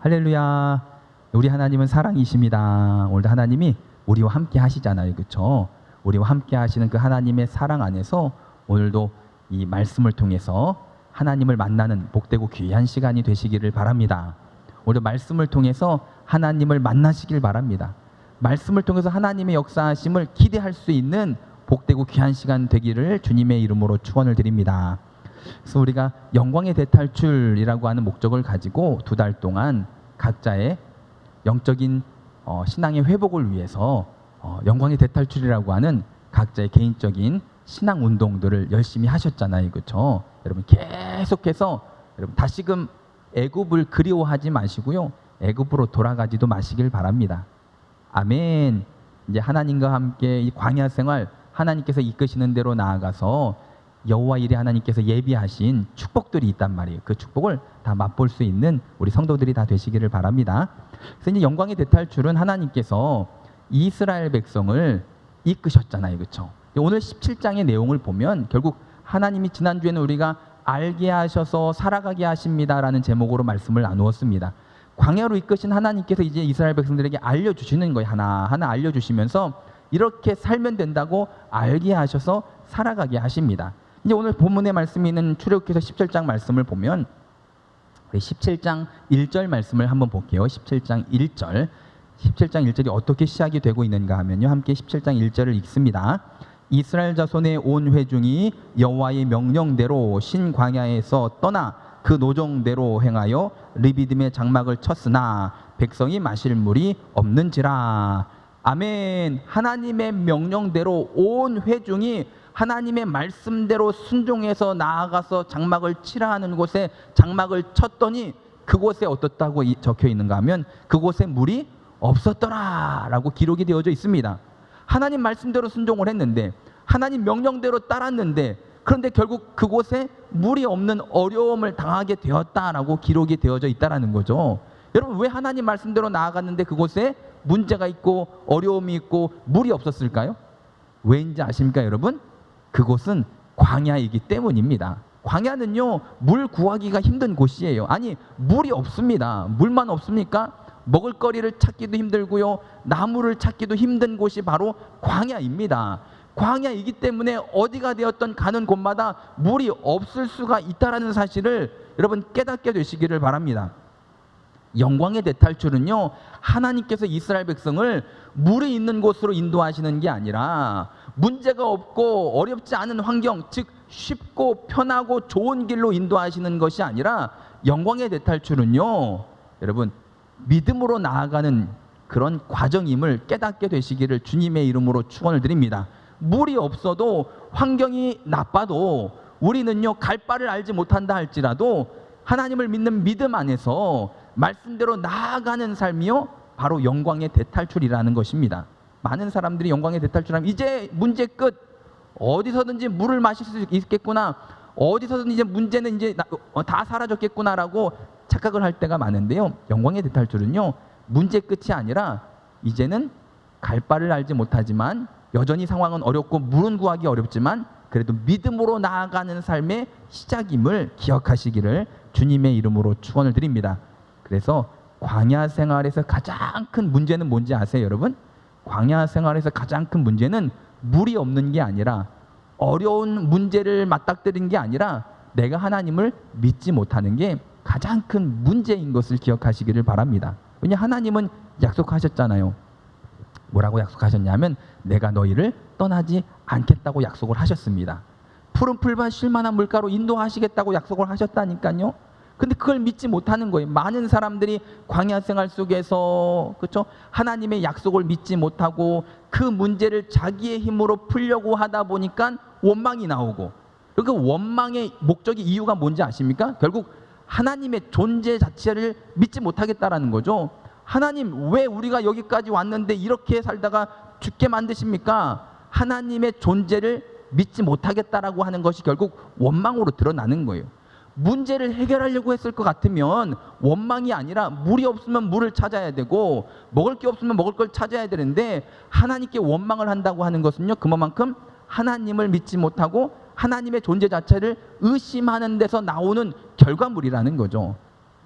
할렐루야. 우리 하나님은 사랑이십니다. 오늘도 하나님이 우리와 함께 하시잖아요. 그렇죠? 우리와 함께 하시는 그 하나님의 사랑 안에서 오늘도 이 말씀을 통해서 하나님을 만나는 복되고 귀한 시간이 되시기를 바랍니다. 오늘 말씀을 통해서 하나님을 만나시길 바랍니다. 말씀을 통해서 하나님의 역사하심을 기대할 수 있는 복되고 귀한 시간 되기를 주님의 이름으로 축원을 드립니다. 그래서 우리가 영광의 대탈출이라고 하는 목적을 가지고 두 달 동안 각자의 영적인 어, 신앙의 회복을 위해서 어, 영광의 대탈출이라고 하는 각자의 개인적인 신앙 운동들을 열심히 하셨잖아요, 그렇죠? 여러분 계속해서 여러분 다시금 애굽을 그리워하지 마시고요, 애굽으로 돌아가지도 마시길 바랍니다. 아멘. 이제 하나님과 함께 이 광야 생활 하나님께서 이끄시는 대로 나아가서 여호와 이레 하나님께서 예비하신 축복들이 있단 말이에요. 그 축복을 다 맛볼 수 있는 우리 성도들이 다 되시기를 바랍니다. 그래서 이제 영광의 대탈출은 하나님께서 이스라엘 백성을 이끄셨잖아요. 그렇죠? 오늘 17장의 내용을 보면 결국 하나님이 지난주에는 우리가 알게 하셔서 살아가게 하십니다라는 제목으로 말씀을 나누었습니다. 광야로 이끄신 하나님께서 이제 이스라엘 백성들에게 알려주시는 거예요. 하나하나 알려주시면서 이렇게 살면 된다고 알게 하셔서 살아가게 하십니다. 이제 오늘 본문의 말씀이 있는 출애굽기서 17장 말씀을 보면 우리 17장 1절 말씀을 한번 볼게요. 17장 1절. 17장 1절이 어떻게 시작이 되고 있는가 하면요. 함께 17장 1절을 읽습니다. 이스라엘 자손의 온 회중이 여호와의 명령대로 신광야에서 떠나 그 노정대로 행하여 리비딤의 장막을 쳤으나 백성이 마실 물이 없는지라. 아멘. 하나님의 명령대로 온 회중이 하나님의 말씀대로 순종해서 나아가서 장막을 치라 하는 곳에 장막을 쳤더니 그곳에 어떻다고 이- 적혀 있는가 하면 그곳에 물이 없었더라라고 기록이 되어져 있습니다. 하나님 말씀대로 순종을 했는데 하나님 명령대로 따랐는데 그런데 결국 그곳에 물이 없는 어려움을 당하게 되었다라고 기록이 되어져 있다라는 거죠. 여러분 왜 하나님 말씀대로 나아갔는데 그곳에 문제가 있고 어려움이 있고 물이 없었을까요? 왜인지 아십니까, 여러분? 그곳은 광야이기 때문입니다. 광야는요, 물 구하기가 힘든 곳이에요. 아니, 물이 없습니다. 물만 없습니까? 먹을 거리를 찾기도 힘들고요, 나무를 찾기도 힘든 곳이 바로 광야입니다. 광야이기 때문에 어디가 되었던 가는 곳마다 물이 없을 수가 있다라는 사실을 여러분 깨닫게 되시기를 바랍니다. 영광의 대탈출은요 하나님께서 이스라엘 백성을 물이 있는 곳으로 인도하시는 게 아니라 문제가 없고 어렵지 않은 환경 즉 쉽고 편하고 좋은 길로 인도하시는 것이 아니라 영광의 대탈출은요 여러분 믿음으로 나아가는 그런 과정임을 깨닫게 되시기를 주님의 이름으로 축원을 드립니다. 물이 없어도 환경이 나빠도 우리는요 갈 바를 알지 못한다 할지라도 하나님을 믿는 믿음 안에서 말씀대로 나아가는 삶이요 바로 영광의 대탈출이라는 것입니다. 많은 사람들이 영광의 대탈출하면 이제 문제 끝 어디서든지 물을 마실 수 있겠구나 어디서든 이제 문제는 이제 나- 어, 다 사라졌겠구나라고 착각을 할 때가 많은데요. 영광의 대탈출은요 문제 끝이 아니라 이제는 갈 바를 알지 못하지만 여전히 상황은 어렵고 물은 구하기 어렵지만 그래도 믿음으로 나아가는 삶의 시작임을 기억하시기를 주님의 이름으로 축원을 드립니다. 그래서 광야 생활에서 가장 큰 문제는 뭔지 아세요, 여러분? 광야 생활에서 가장 큰 문제는 물이 없는 게 아니라 어려운 문제를 맞닥뜨린 게 아니라 내가 하나님을 믿지 못하는 게 가장 큰 문제인 것을 기억하시기를 바랍니다. 왜냐 하나님은 약속하셨잖아요. 뭐라고 약속하셨냐면 내가 너희를 떠나지 않겠다고 약속을 하셨습니다. 푸른 풀밭 쉴만한 물가로 인도하시겠다고 약속을 하셨다니까요. 근데 그걸 믿지 못하는 거예요. 많은 사람들이 광야 생활 속에서 그렇죠? 하나님의 약속을 믿지 못하고 그 문제를 자기의 힘으로 풀려고 하다 보니까 원망이 나오고 그 원망의 목적이 이유가 뭔지 아십니까? 결국 하나님의 존재 자체를 믿지 못하겠다라는 거죠. 하나님 왜 우리가 여기까지 왔는데 이렇게 살다가 죽게 만드십니까? 하나님의 존재를 믿지 못하겠다라고 하는 것이 결국 원망으로 드러나는 거예요. 문제를 해결하려고 했을 것 같으면 원망이 아니라 물이 없으면 물을 찾아야 되고 먹을 게 없으면 먹을 걸 찾아야 되는데 하나님께 원망을 한다고 하는 것은요 그만큼 하나님을 믿지 못하고 하나님의 존재 자체를 의심하는 데서 나오는 결과물이라는 거죠.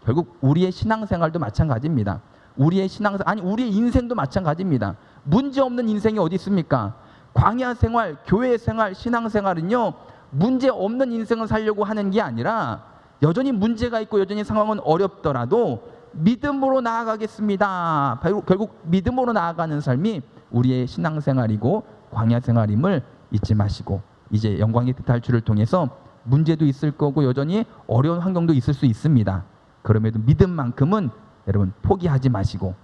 결국 우리의 신앙생활도 마찬가지입니다. 우리의 신앙생 아니 우리의 인생도 마찬가지입니다. 문제 없는 인생이 어디 있습니까? 광야 생활, 교회 생활, 신앙 생활은요 문제 없는 인생을 살려고 하는 게 아니라 여전히 문제가 있고 여전히 상황은 어렵더라도 믿음으로 나아가겠습니다. 결국- 믿음으로 나아가는 삶이 우리의 신앙 생활이고 광야 생활임을 잊지 마시고 이제 영광의 탈출을 통해서 문제도 있을 거고 여전히 어려운 환경도 있을 수 있습니다. 그럼에도 믿음만큼은 여러분 포기하지 마시고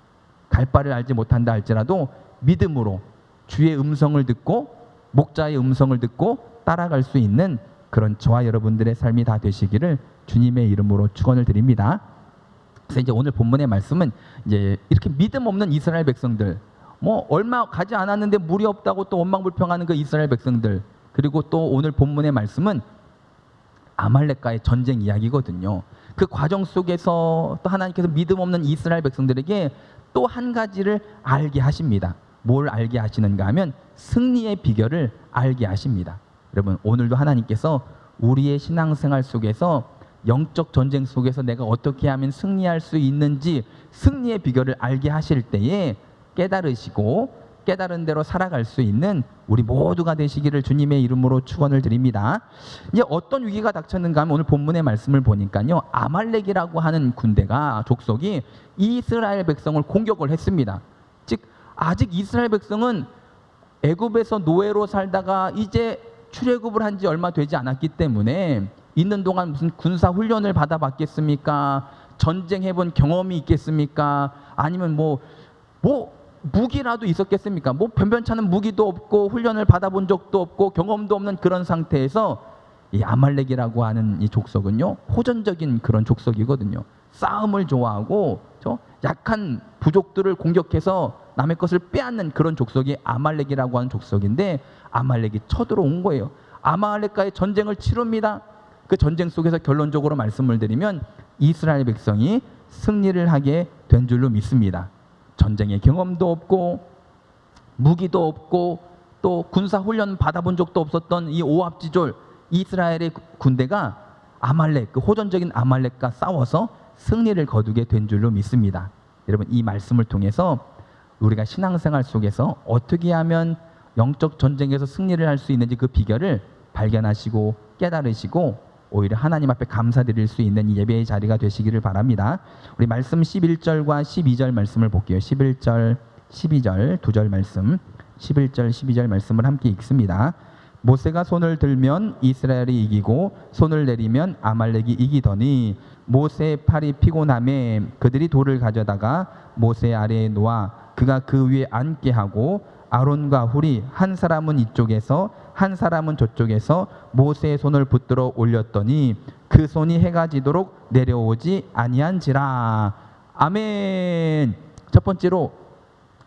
갈 바를 알지 못한다 할지라도 믿음으로 주의 음성을 듣고 목자의 음성을 듣고 따라갈 수 있는 그런 저와 여러분들의 삶이 다 되시기를 주님의 이름으로 축원을 드립니다. 그래서 이제 오늘 본문의 말씀은 이제 이렇게 믿음 없는 이스라엘 백성들 뭐 얼마 가지 않았는데 물이 없다고 또 원망불평하는 그 이스라엘 백성들 그리고 또 오늘 본문의 말씀은 아말렉과의 전쟁 이야기거든요. 그 과정 속에서 또 하나님께서 믿음 없는 이스라엘 백성들에게 또 한 가지를 알게 하십니다. 뭘 알게 하시는가 하면 승리의 비결을 알게 하십니다. 여러분 오늘도 하나님께서 우리의 신앙생활 속에서 영적 전쟁 속에서 내가 어떻게 하면 승리할 수 있는지 승리의 비결을 알게 하실 때에 깨달으시고 깨달은 대로 살아갈 수 있는 우리 모두가 되시기를 주님의 이름으로 축원을 드립니다. 이제 어떤 위기가 닥쳤는가 하면 오늘 본문의 말씀을 보니까요. 아말렉이라고 하는 군대가 족속이 이스라엘 백성을 공격을 했습니다. 즉 아직 이스라엘 백성은 애굽에서 노예로 살다가 이제 출애굽을 한 지 얼마 되지 않았기 때문에 있는 동안 무슨 군사 훈련을 받아봤겠습니까? 전쟁 해 본 경험이 있겠습니까? 아니면 뭐 뭐 무기라도 있었겠습니까? 뭐 변변찮은 무기도 없고 훈련을 받아본 적도 없고 경험도 없는 그런 상태에서 이 아말렉이라고 하는 이 족속은요 호전적인 그런 족속이거든요. 싸움을 좋아하고 저 약한 부족들을 공격해서 남의 것을 빼앗는 그런 족속이 아말렉이라고 하는 족속인데 아말렉이 쳐들어온 거예요. 아말렉과의 전쟁을 치릅니다. 그 전쟁 속에서 결론적으로 말씀을 드리면 이스라엘 백성이 승리를 하게 된 줄로 믿습니다. 전쟁의 경험도 없고 무기도 없고 또 군사 훈련 받아본 적도 없었던 이 오합지졸 이스라엘의 군대가 아말렉 그 호전적인 아말렉과 싸워서 승리를 거두게 된 줄로 믿습니다. 여러분 이 말씀을 통해서 우리가 신앙생활 속에서 어떻게 하면 영적 전쟁에서 승리를 할 수 있는지 그 비결을 발견하시고 깨달으시고 오히려 하나님 앞에 감사드릴 수 있는 이 예배의 자리가 되시기를 바랍니다. 우리 말씀 11절과 12절 말씀을 볼게요. 11절, 12절 두 절 말씀. 11절, 12절 말씀을 함께 읽습니다. 모세가 손을 들면 이스라엘이 이기고 손을 내리면 아말렉이 이기더니 모세의 팔이 피곤함에 그들이 돌을 가져다가 모세 아래에 놓아 그가 그 위에 앉게 하고 아론과 훌이 한 사람은 이쪽에서 한 사람은 저쪽에서 모세의 손을 붙들어 올렸더니 그 손이 해가 지도록 내려오지 아니한지라. 아멘. 첫 번째로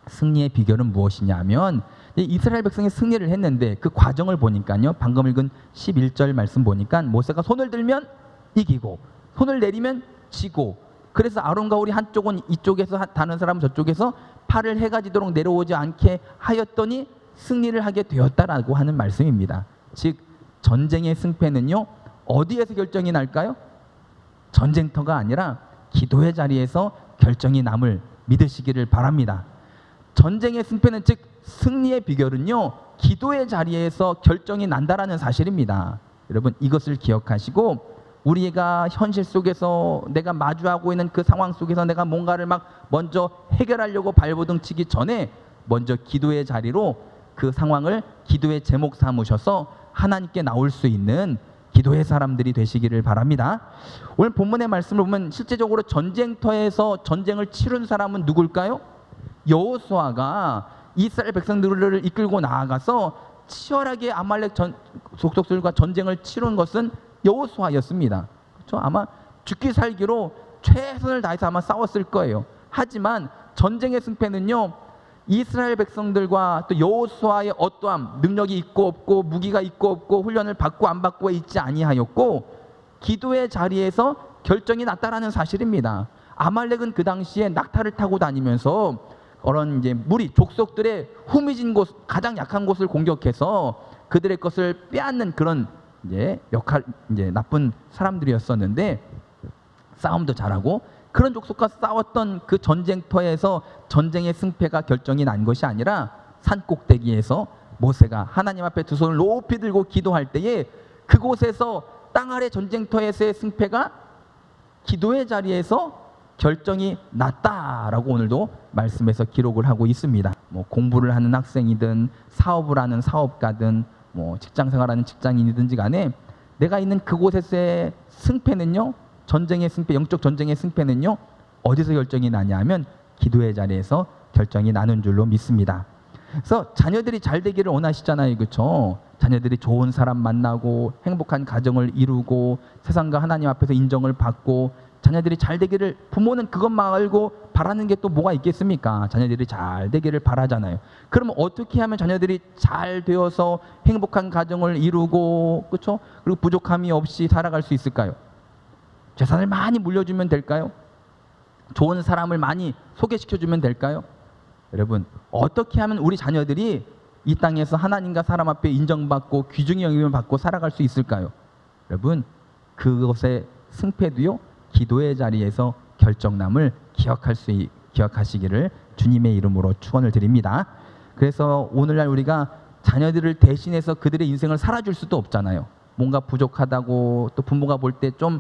승리의 비결은 무엇이냐면 이 이스라엘 백성이 승리를 했는데 그 과정을 보니까요. 방금 읽은 11절 말씀 보니까 모세가 손을 들면 이기고 손을 내리면 지고 그래서 아론과 우리 한쪽은 이쪽에서 하- 다른 사람은 저쪽에서 팔을 해가 지도록 내려오지 않게 하였더니 승리를 하게 되었다라고 하는 말씀입니다. 즉 전쟁의 승패는요. 어디에서 결정이 날까요? 전쟁터가 아니라 기도의 자리에서 결정이 남을 믿으시기를 바랍니다. 전쟁의 승패는 즉 승리의 비결은요 기도의 자리에서 결정이 난다라는 사실입니다. 여러분 이것을 기억하시고 우리가 현실 속에서 내가 마주하고 있는 그 상황 속에서 내가 뭔가를 막 먼저 해결하려고 발버둥 치기 전에 먼저 기도의 자리로 그 상황을 기도의 제목 삼으셔서 하나님께 나올 수 있는 기도의 사람들이 되시기를 바랍니다. 오늘 본문의 말씀을 보면 실제적으로 전쟁터에서 전쟁을 치른 사람은 누굴까요? 여호수아가 이스라엘 백성들을 이끌고 나아가서 치열하게 아말렉 전, 속속들과 전쟁을 치른 것은 여호수아였습니다. 그렇죠? 아마 죽기 살기로 최선을 다해서 아마 싸웠을 거예요. 하지만 전쟁의 승패는요. 이스라엘 백성들과 또 여호수아의 어떠함, 능력이 있고 없고 무기가 있고 없고 훈련을 받고 안 받고 있지 아니하였고 기도의 자리에서 결정이 났다라는 사실입니다. 아말렉은 그 당시에 낙타를 타고 다니면서 그런 이제 무리 족속들의 후미진 곳 가장 약한 곳을 공격해서 그들의 것을 빼앗는 그런 이제 역할 이제 나쁜 사람들이었었는데 싸움도 잘하고 그런 족속과 싸웠던 그 전쟁터에서 전쟁의 승패가 결정이 난 것이 아니라 산 꼭대기에서 모세가 하나님 앞에 두 손을 높이 들고 기도할 때에 그곳에서 땅 아래 전쟁터에서의 승패가 기도의 자리에서 결정이 났다라고 오늘도 말씀에서 기록을 하고 있습니다. 뭐 공부를 하는 학생이든 사업을 하는 사업가든 뭐 직장 생활하는 직장인이든지 간에 내가 있는 그곳에서의 승패는요. 전쟁의 승패, 영적 전쟁의 승패는요. 어디서 결정이 나냐면 기도의 자리에서 결정이 나는 줄로 믿습니다. 그래서 자녀들이 잘 되기를 원하시잖아요. 그렇죠? 자녀들이 좋은 사람 만나고 행복한 가정을 이루고 세상과 하나님 앞에서 인정을 받고 자녀들이 잘 되기를 부모는 그것만 알고 바라는 게 또 뭐가 있겠습니까? 자녀들이 잘 되기를 바라잖아요. 그러면 어떻게 하면 자녀들이 잘 되어서 행복한 가정을 이루고 그렇죠? 그리고 부족함이 없이 살아갈 수 있을까요? 재산을 많이 물려주면 될까요? 좋은 사람을 많이 소개시켜주면 될까요? 여러분 어떻게 하면 우리 자녀들이 이 땅에서 하나님과 사람 앞에 인정받고 귀중히 여김을 받고 살아갈 수 있을까요? 여러분 그것의 승패도요 기도의 자리에서 결정남을 기억할 수 있- 기억하시기를 주님의 이름으로 축원을 드립니다. 그래서 오늘날 우리가 자녀들을 대신해서 그들의 인생을 살아줄 수도 없잖아요. 뭔가 부족하다고 또 부모가 볼 때 좀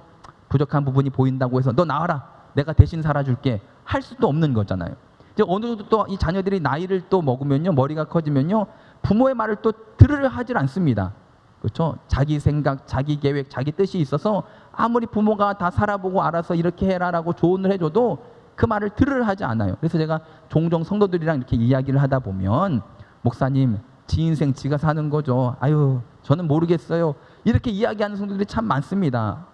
부족한 부분이 보인다고 해서 너 나와라 내가 대신 살아줄게 할 수도 없는 거잖아요. 이제 어느 정도 또 이 자녀들이 나이를 또 먹으면요 머리가 커지면요 부모의 말을 또 들으려 하질 않습니다. 그렇죠? 자기 생각, 자기 계획, 자기 뜻이 있어서 아무리 부모가 다 살아보고 알아서 이렇게 해라라고 조언을 해줘도 그 말을 들으려 하지 않아요. 그래서 제가 종종 성도들이랑 이렇게 이야기를 하다 보면 목사님 지 인생 지가 사는 거죠. 아유 저는 모르겠어요. 이렇게 이야기하는 성도들이 참 많습니다.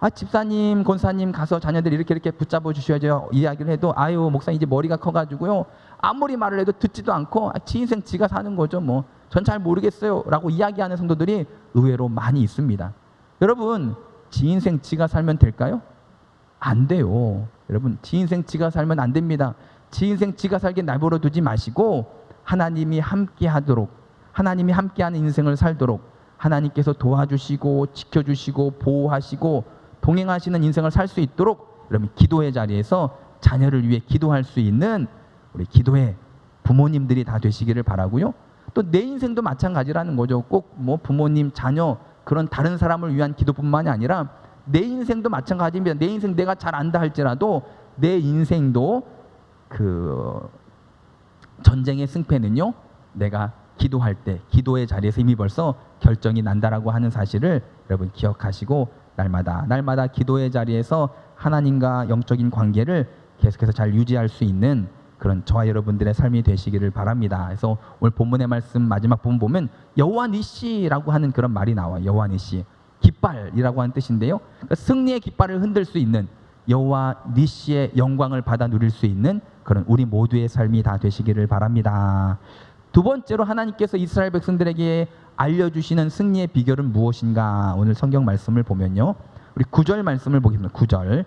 아 집사님, 권사님 가서 자녀들 이렇게 이렇게 붙잡아 주셔야죠. 이야기를 해도 아유 목사님 이제 머리가 커가지고요. 아무리 말을 해도 듣지도 않고 아, 지 인생 지가 사는 거죠. 뭐 전 잘 모르겠어요라고 이야기하는 성도들이 의외로 많이 있습니다. 여러분 지 인생 지가 살면 될까요? 안 돼요. 여러분 지 인생 지가 살면 안 됩니다. 지 인생 지가 살게 내버려 두지 마시고 하나님이 함께 하도록 하나님이 함께하는 인생을 살도록 하나님께서 도와주시고 지켜주시고 보호하시고 동행하시는 인생을 살 수 있도록 여러분 기도의 자리에서 자녀를 위해 기도할 수 있는 우리 기도의 부모님들이 다 되시기를 바라고요. 또 내 인생도 마찬가지라는 거죠. 꼭 뭐 부모님, 자녀 그런 다른 사람을 위한 기도뿐만이 아니라 내 인생도 마찬가지입니다. 내 인생 내가 잘 안다 할지라도 내 인생도 그 전쟁의 승패는요. 내가 기도할 때 기도의 자리에서 이미 벌써 결정이 난다라고 하는 사실을 여러분 기억하시고 날마다 날마다 기도의 자리에서 하나님과 영적인 관계를 계속해서 잘 유지할 수 있는 그런 저와 여러분들의 삶이 되시기를 바랍니다. 그래서 오늘 본문의 말씀 마지막 부분 보면 여호와 니시라고 하는 그런 말이 나와요. 여호와 니시. 깃발이라고 하는 뜻인데요. 그러니까 승리의 깃발을 흔들 수 있는 여호와 니시의 영광을 받아 누릴 수 있는 그런 우리 모두의 삶이 다 되시기를 바랍니다. 두 번째로 하나님께서 이스라엘 백성들에게 알려주시는 승리의 비결은 무엇인가? 오늘 성경 말씀을 보면요. 우리 구절 말씀을 보겠습니다. 구절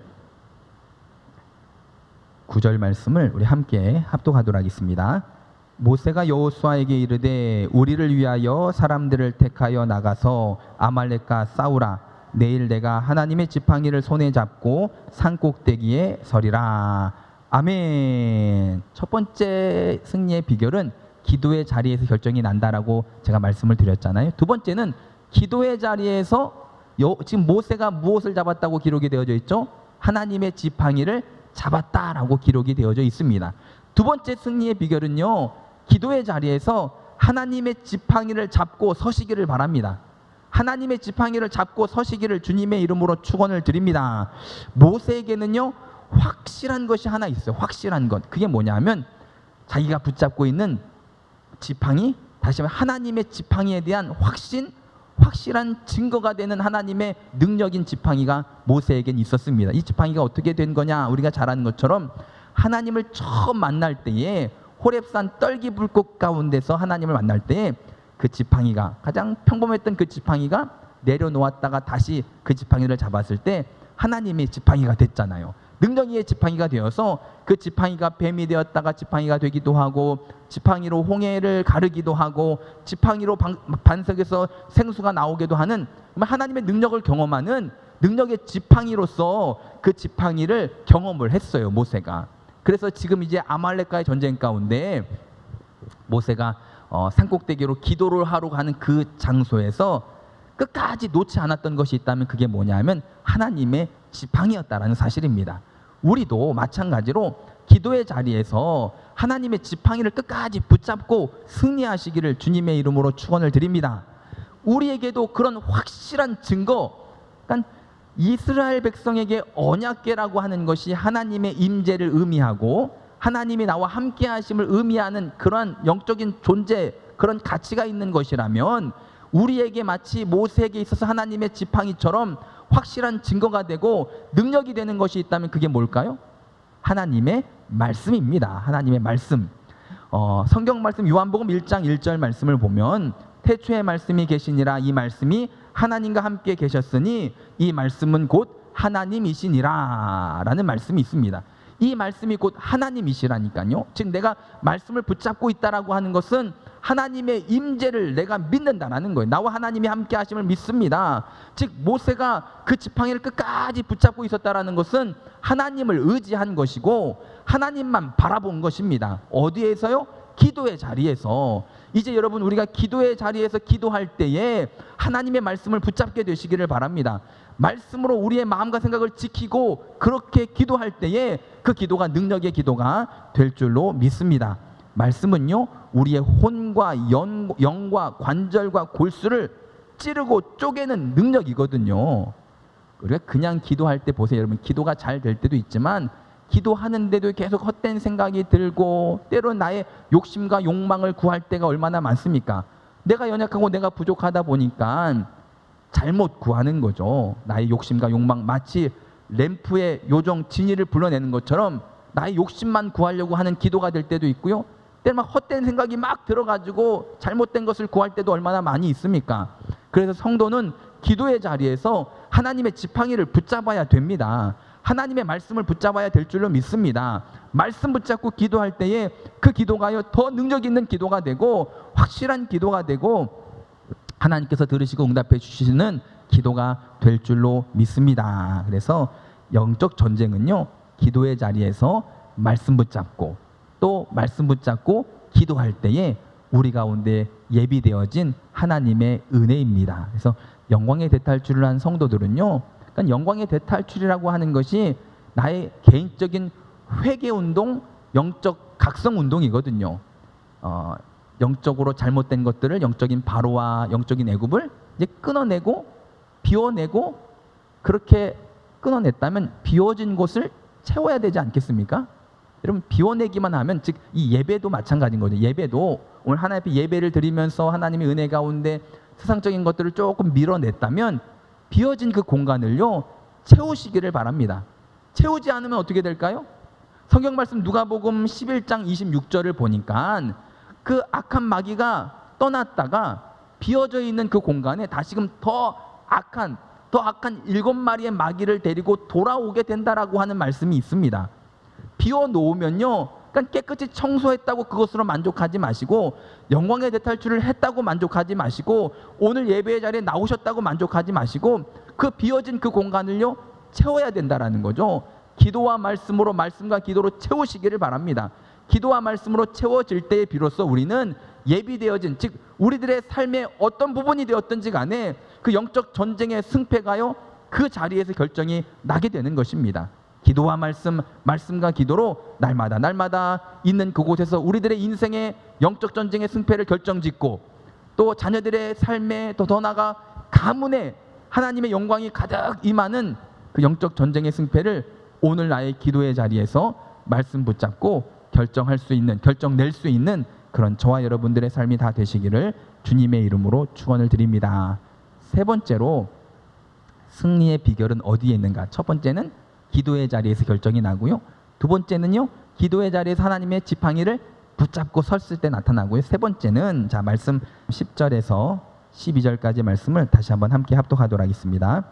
구절 말씀을 우리 함께 합독하도록 하겠습니다. 모세가 여호수아에게 이르되 우리를 위하여 사람들을 택하여 나가서 아말렉과 싸우라. 내일 내가 하나님의 지팡이를 손에 잡고 산 꼭대기에 서리라. 아멘. 첫 번째 승리의 비결은 기도의 자리에서 결정이 난다라고 제가 말씀을 드렸잖아요. 두 번째는 기도의 자리에서 여- 지금 모세가 무엇을 잡았다고 기록이 되어져 있죠? 하나님의 지팡이를 잡았다라고 기록이 되어져 있습니다 두 번째 승리의 비결은요 기도의 자리에서 하나님의 지팡이를 잡고 서시기를 바랍니다. 하나님의 지팡이를 잡고 서시기를 주님의 이름으로 축원을 드립니다. 모세에게는요 확실한 것이 하나 있어요. 확실한 것. 그게 뭐냐면 자기가 붙잡고 있는 지팡이 다시 말해 하나님의 지팡이에 대한 확신 확실한 증거가 되는 하나님의 능력인 지팡이가 모세에겐 있었습니다. 이 지팡이가 어떻게 된 거냐? 우리가 잘 아는 것처럼 하나님을 처음 만날 때에 호렙산 떨기 불꽃 가운데서 하나님을 만날 때에 그 지팡이가 가장 평범했던 그 지팡이가 내려놓았다가 다시 그 지팡이를 잡았을 때 하나님의 지팡이가 됐잖아요. 능력이의 지팡이가 되어서 그 지팡이가 뱀이 되었다가 지팡이가 되기도 하고 지팡이로 홍해를 가르기도 하고 지팡이로 방- 반석에서 생수가 나오기도 하는 하나님의 능력을 경험하는 능력의 지팡이로서 그 지팡이를 경험을 했어요 모세가. 그래서 지금 이제 아말렉과의 전쟁 가운데 모세가 어, 산꼭대기로 기도를 하러 가는 그 장소에서 끝까지 놓지 않았던 것이 있다면 그게 뭐냐면 하나님의 지팡이였다라는 사실입니다. 우리도 마찬가지로 기도의 자리에서 하나님의 지팡이를 끝까지 붙잡고 승리하시기를 주님의 이름으로 축원을 드립니다. 우리에게도 그런 확실한 증거, 그러니까 이스라엘 백성에게 언약계라고 하는 것이 하나님의 임재를 의미하고 하나님이 나와 함께 하심을 의미하는 그러한 영적인 존재, 그런 가치가 있는 것이라면 우리에게 마치 모세에게 있어서 하나님의 지팡이처럼 확실한 증거가 되고 능력이 되는 것이 있다면 그게 뭘까요? 하나님의 말씀입니다. 하나님의 말씀. 어, 성경 말씀 요한복음 1장 1절 말씀을 보면 태초에 말씀이 계시니라 이 말씀이 하나님과 함께 계셨으니 이 말씀은 곧 하나님이시니라 라는 말씀이 있습니다. 이 말씀이 곧 하나님이시라니까요. 즉 내가 말씀을 붙잡고 있다라고 하는 것은 하나님의 임재를 내가 믿는다라는 거예요. 나와 하나님이 함께 하심을 믿습니다. 즉 모세가 그 지팡이를 끝까지 붙잡고 있었다라는 것은 하나님을 의지한 것이고 하나님만 바라본 것입니다. 어디에서요? 기도의 자리에서 이제 여러분 우리가 기도의 자리에서 기도할 때에 하나님의 말씀을 붙잡게 되시기를 바랍니다. 말씀으로 우리의 마음과 생각을 지키고 그렇게 기도할 때에 그 기도가 능력의 기도가 될 줄로 믿습니다. 말씀은요 우리의 혼과 연, 영과 관절과 골수를 찌르고 쪼개는 능력이거든요. 우리가 그냥 기도할 때 보세요 여러분 기도가 잘 될 때도 있지만 기도하는데도 계속 헛된 생각이 들고 때로 나의 욕심과 욕망을 구할 때가 얼마나 많습니까? 내가 연약하고 내가 부족하다 보니까 잘못 구하는 거죠. 나의 욕심과 욕망 마치 램프의 요정 진이를 불러내는 것처럼 나의 욕심만 구하려고 하는 기도가 될 때도 있고요. 때로 막 헛된 생각이 막 들어가지고 잘못된 것을 구할 때도 얼마나 많이 있습니까? 그래서 성도는 기도의 자리에서 하나님의 지팡이를 붙잡아야 됩니다. 하나님의 말씀을 붙잡아야 될 줄로 믿습니다. 말씀 붙잡고 기도할 때에 그 기도가요 더 능력 있는 기도가 되고 확실한 기도가 되고 하나님께서 들으시고 응답해 주시는 기도가 될 줄로 믿습니다. 그래서 영적 전쟁은요 기도의 자리에서 말씀 붙잡고 또 말씀 붙잡고 기도할 때에 우리 가운데 예비되어진 하나님의 은혜입니다. 그래서 영광의 대탈출을 한 성도들은요 그러니까 영광의 대탈출이라고 하는 것이 나의 개인적인 회개 운동, 영적 각성 운동이거든요. 어, 영적으로 잘못된 것들을 영적인 바로와 영적인 애굽을 이제 끊어내고 비워내고 그렇게 끊어냈다면 비워진 곳을 채워야 되지 않겠습니까? 여러분 비워내기만 하면 즉 이 예배도 마찬가지인 거죠. 예배도 오늘 하나님 앞에 예배를 드리면서 하나님의 은혜 가운데 세상적인 것들을 조금 밀어냈다면 비어진 그 공간을요 채우시기를 바랍니다. 채우지 않으면 어떻게 될까요? 성경 말씀 누가복음 11장 26절을 보니까 그 악한 마귀가 떠났다가 비어져 있는 그 공간에 다시금 더 악한 더 악한 일곱 마리의 마귀를 데리고 돌아오게 된다라고 하는 말씀이 있습니다. 비워 놓으면요. 그러니까 깨끗이 청소했다고 그것으로 만족하지 마시고 영광의 대탈출을 했다고 만족하지 마시고 오늘 예배의 자리에 나오셨다고 만족하지 마시고 그 비어진 그 공간을요 채워야 된다라는 거죠. 기도와 말씀으로 말씀과 기도로 채우시기를 바랍니다. 기도와 말씀으로 채워질 때에 비로소 우리는 예비되어진 즉 우리들의 삶의 어떤 부분이 되었든지 간에 그 영적 전쟁의 승패가요 그 자리에서 결정이 나게 되는 것입니다. 기도와 말씀, 말씀과 기도로 날마다 날마다 있는 그곳에서 우리들의 인생의 영적 전쟁의 승패를 결정짓고 또 자녀들의 삶에 더 더 나가 가문에 하나님의 영광이 가득 임하는 그 영적 전쟁의 승패를 오늘 나의 기도의 자리에서 말씀 붙잡고 결정할 수 있는 결정 낼 수 있는 그런 저와 여러분들의 삶이 다 되시기를 주님의 이름으로 축원을 드립니다. 세 번째로 승리의 비결은 어디에 있는가? 첫 번째는 기도의 자리에서 결정이 나고요. 두 번째는요. 기도의 자리에서 하나님의 지팡이를 붙잡고 섰을 때 나타나고요. 세 번째는 자 말씀 10절에서 12절까지 말씀을 다시 한번 함께 합독하도록 하겠습니다.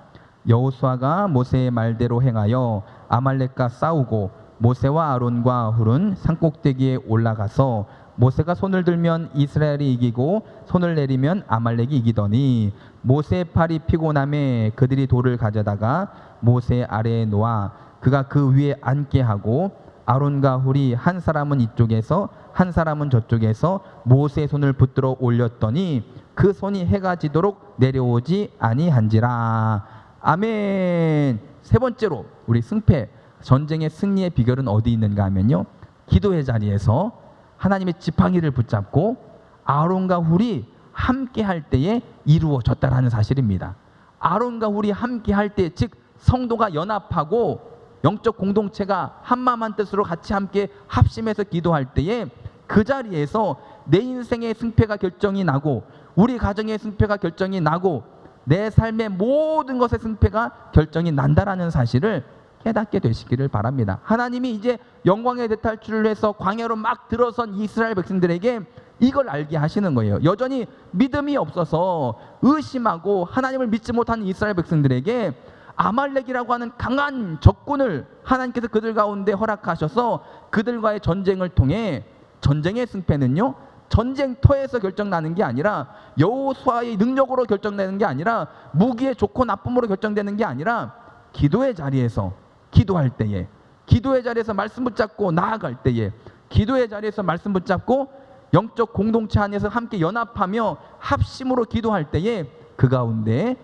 여호수아가 모세의 말대로 행하여 아말렉과 싸우고 모세와 아론과 훌은 산꼭대기에 올라가서 모세가 손을 들면 이스라엘이 이기고 손을 내리면 아말렉이 이기더니 모세의 팔이 피곤함에 그들이 돌을 가져다가 모세 아래에 놓아 그가 그 위에 앉게 하고 아론과 훌이 한 사람은 이쪽에서 한 사람은 저쪽에서 모세의 손을 붙들어 올렸더니 그 손이 해가 지도록 내려오지 아니한지라. 아멘. 세 번째로 우리 승패 전쟁의 승리의 비결은 어디 있는가 하면요. 기도의 자리에서 하나님의 지팡이를 붙잡고 아론과 훌이 함께 할 때에 이루어졌다라는 사실입니다. 아론과 훌이 함께 할 때, 즉 성도가 연합하고 영적 공동체가 한마음 한 뜻으로 같이 함께 합심해서 기도할 때에 그 자리에서 내 인생의 승패가 결정이 나고 우리 가정의 승패가 결정이 나고 내 삶의 모든 것의 승패가 결정이 난다라는 사실을 깨닫게 되시기를 바랍니다. 하나님이 이제 영광의 대탈출을 해서 광야로 막 들어선 이스라엘 백성들에게 이걸 알게 하시는 거예요. 여전히 믿음이 없어서 의심하고 하나님을 믿지 못하는 이스라엘 백성들에게 아말렉이라고 하는 강한 적군을 하나님께서 그들 가운데 허락하셔서 그들과의 전쟁을 통해 전쟁의 승패는요 전쟁터에서 결정나는 게 아니라 여호수아의 능력으로 결정되는 게 아니라 무기의 좋고 나쁨으로 결정되는 게 아니라 기도의 자리에서 기도할 때에 기도의 자리에서 말씀 붙잡고 나아갈 때에 기도의 자리에서 말씀 붙잡고 영적 공동체 안에서 함께 연합하며 합심으로 기도할 때에 그 가운데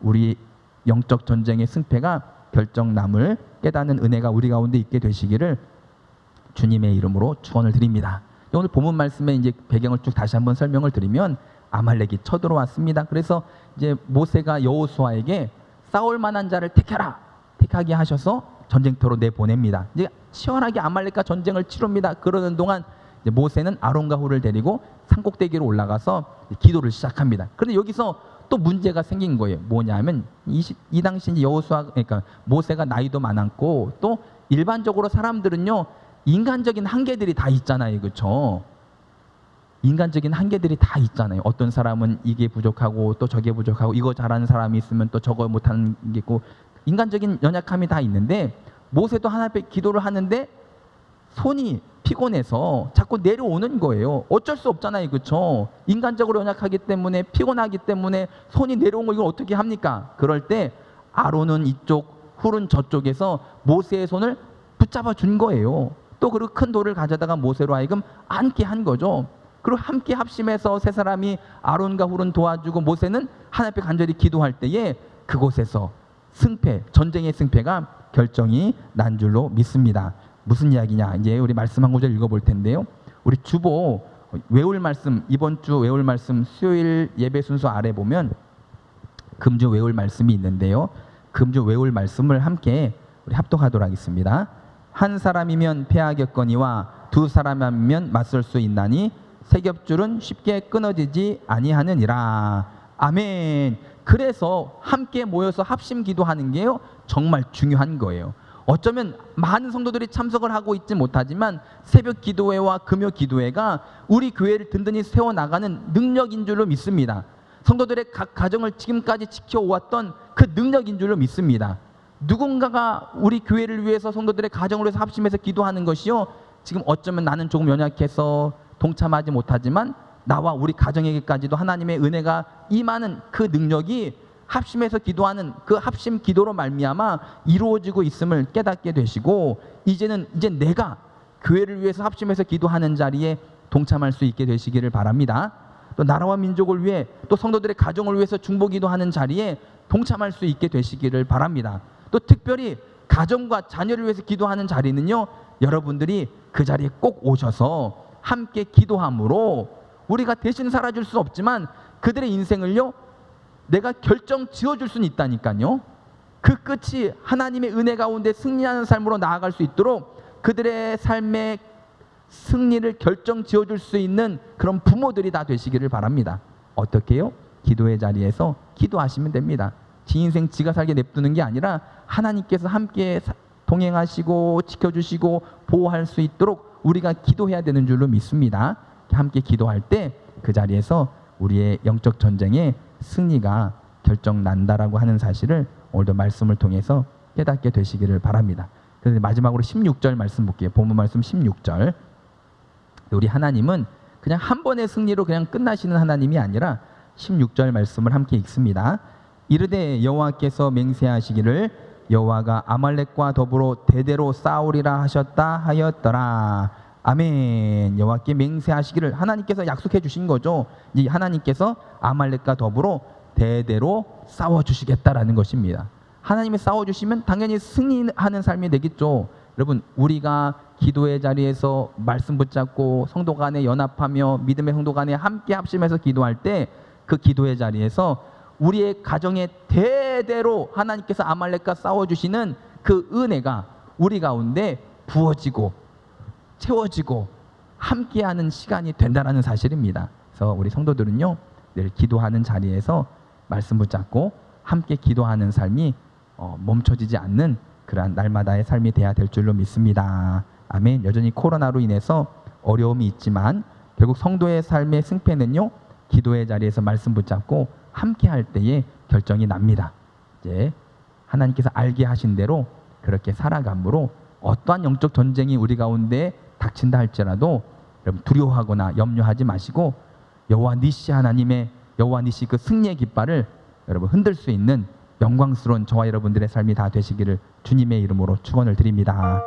우리 영적 전쟁의 승패가 결정남을 깨닫는 은혜가 우리 가운데 있게 되시기를 주님의 이름으로 축원을 드립니다. 오늘 본문 말씀에 이제 배경을 쭉 다시 한번 설명을 드리면 아말렉이 쳐들어왔습니다. 그래서 이제 모세가 여호수아에게 싸울 만한 자를 택하라 택하게 하셔서 전쟁터로 내보냅니다. 이제 시원하게 아말렉과 전쟁을 치릅니다. 그러는 동안 모세는 아론과 훌을 데리고 산꼭대기로 올라가서 기도를 시작합니다. 그런데 여기서 또 문제가 생긴 거예요. 뭐냐면 이, 시- 이 당시 여호수아 그러니까 모세가 나이도 많았고 또 일반적으로 사람들은요 인간적인 한계들이 다 있잖아요, 그렇죠? 인간적인 한계들이 다 있잖아요. 어떤 사람은 이게 부족하고 또 저게 부족하고 이거 잘하는 사람이 있으면 또 저거 못하는 게 있고 인간적인 연약함이 다 있는데 모세도 하나님 앞에 기도를 하는데 손이 피곤해서 자꾸 내려오는 거예요. 어쩔 수 없잖아요. 그렇죠? 인간적으로 연약하기 때문에 피곤하기 때문에 손이 내려온 거 이걸 어떻게 합니까? 그럴 때 아론은 이쪽, 훌은 저쪽에서 모세의 손을 붙잡아 준 거예요. 또 그리고 큰 돌을 가져다가 모세로 하여금 앉게 한 거죠. 그리고 함께 합심해서 세 사람이 아론과 훌은 도와주고 모세는 하나님 앞에 간절히 기도할 때에 그곳에서 승패, 전쟁의 승패가 결정이 난 줄로 믿습니다. 무슨 이야기냐? 이제 우리 말씀 한 구절 읽어볼 텐데요. 우리 주보 외울 말씀 이번 주 외울 말씀 수요일 예배 순서 아래 보면 금주 외울 말씀이 있는데요. 금주 외울 말씀을 함께 우리 합독하도록 하겠습니다. 한 사람이면 패하겠거니와 두 사람이면 맞설 수 있나니 세 겹줄은 쉽게 끊어지지 아니하느니라. 아멘. 그래서 함께 모여서 합심 기도하는 게요 정말 중요한 거예요. 어쩌면 많은 성도들이 참석을 하고 있지 못하지만 새벽 기도회와 금요 기도회가 우리 교회를 든든히 세워 나가는 능력인 줄로 믿습니다. 성도들의 각 가정을 지금까지 지켜오았던 그 능력인 줄로 믿습니다. 누군가가 우리 교회를 위해서 성도들의 가정을 위해서 합심해서 기도하는 것이요. 지금 어쩌면 나는 조금 연약해서 동참하지 못하지만 나와 우리 가정에게까지도 하나님의 은혜가 임하는 그 능력이 합심해서 기도하는 그 합심 기도로 말미암아 이루어지고 있음을 깨닫게 되시고 이제는 이제 내가 교회를 위해서 합심해서 기도하는 자리에 동참할 수 있게 되시기를 바랍니다. 또 나라와 민족을 위해 또 성도들의 가정을 위해서 중보 기도하는 자리에 동참할 수 있게 되시기를 바랍니다. 또 특별히 가정과 자녀를 위해서 기도하는 자리는요. 여러분들이 그 자리에 꼭 오셔서 함께 기도함으로 우리가 대신 살아줄 수 없지만 그들의 인생을요. 내가 결정 지어줄 수는 있다니까요. 그 끝이 하나님의 은혜 가운데 승리하는 삶으로 나아갈 수 있도록 그들의 삶의 승리를 결정 지어줄 수 있는 그런 부모들이 다 되시기를 바랍니다. 어떻게요? 기도의 자리에서 기도하시면 됩니다. 지 인생 지가 살게 냅두는 게 아니라 하나님께서 함께 사- 동행하시고 지켜주시고 보호할 수 있도록 우리가 기도해야 되는 줄로 믿습니다. 함께 기도할 때 그 자리에서 우리의 영적 전쟁의 승리가 결정 난다라고 하는 사실을 오늘도 말씀을 통해서 깨닫게 되시기를 바랍니다. 그래서 마지막으로 16절 말씀 볼게요. 본문 말씀 16절. 우리 하나님은 그냥 한 번의 승리로 그냥 끝나시는 하나님이 아니라 16절 말씀을 함께 읽습니다. 이르되 여호와께서 맹세하시기를 여호와가 아말렉과 더불어 대대로 싸우리라 하셨다 하였더라. 아멘. 여호와께 맹세하시기를 하나님께서 약속해 주신 거죠. 이 하나님께서 아말렉과 더불어 대대로 싸워 주시겠다라는 것입니다. 하나님이 싸워 주시면 당연히 승리하는 삶이 되겠죠. 여러분, 우리가 기도의 자리에서 말씀 붙잡고 성도 간에 연합하며 믿음의 성도 간에 함께 합심해서 기도할 때 그 기도의 자리에서 우리의 가정에 대대로 하나님께서 아말렉과 싸워 주시는 그 은혜가 우리 가운데 부어지고 채워지고 함께하는 시간이 된다라는 사실입니다. 그래서 우리 성도들은요 늘 기도하는 자리에서 말씀 붙잡고 함께 기도하는 삶이 어, 멈춰지지 않는 그러한 날마다의 삶이 돼야 될 줄로 믿습니다. 아멘. 여전히 코로나로 인해서 어려움이 있지만 결국 성도의 삶의 승패는요 기도의 자리에서 말씀 붙잡고 함께할 때에 결정이 납니다. 이제 하나님께서 알게 하신 대로 그렇게 살아감으로 어떠한 영적 전쟁이 우리 가운데 닥친다 할지라도 여러분 두려워하거나 염려하지 마시고 여호와 니시 하나님의 여호와 니시 그 승리의 깃발을 여러분 흔들 수 있는 영광스러운 저와 여러분들의 삶이 다 되시기를 주님의 이름으로 축원을 드립니다.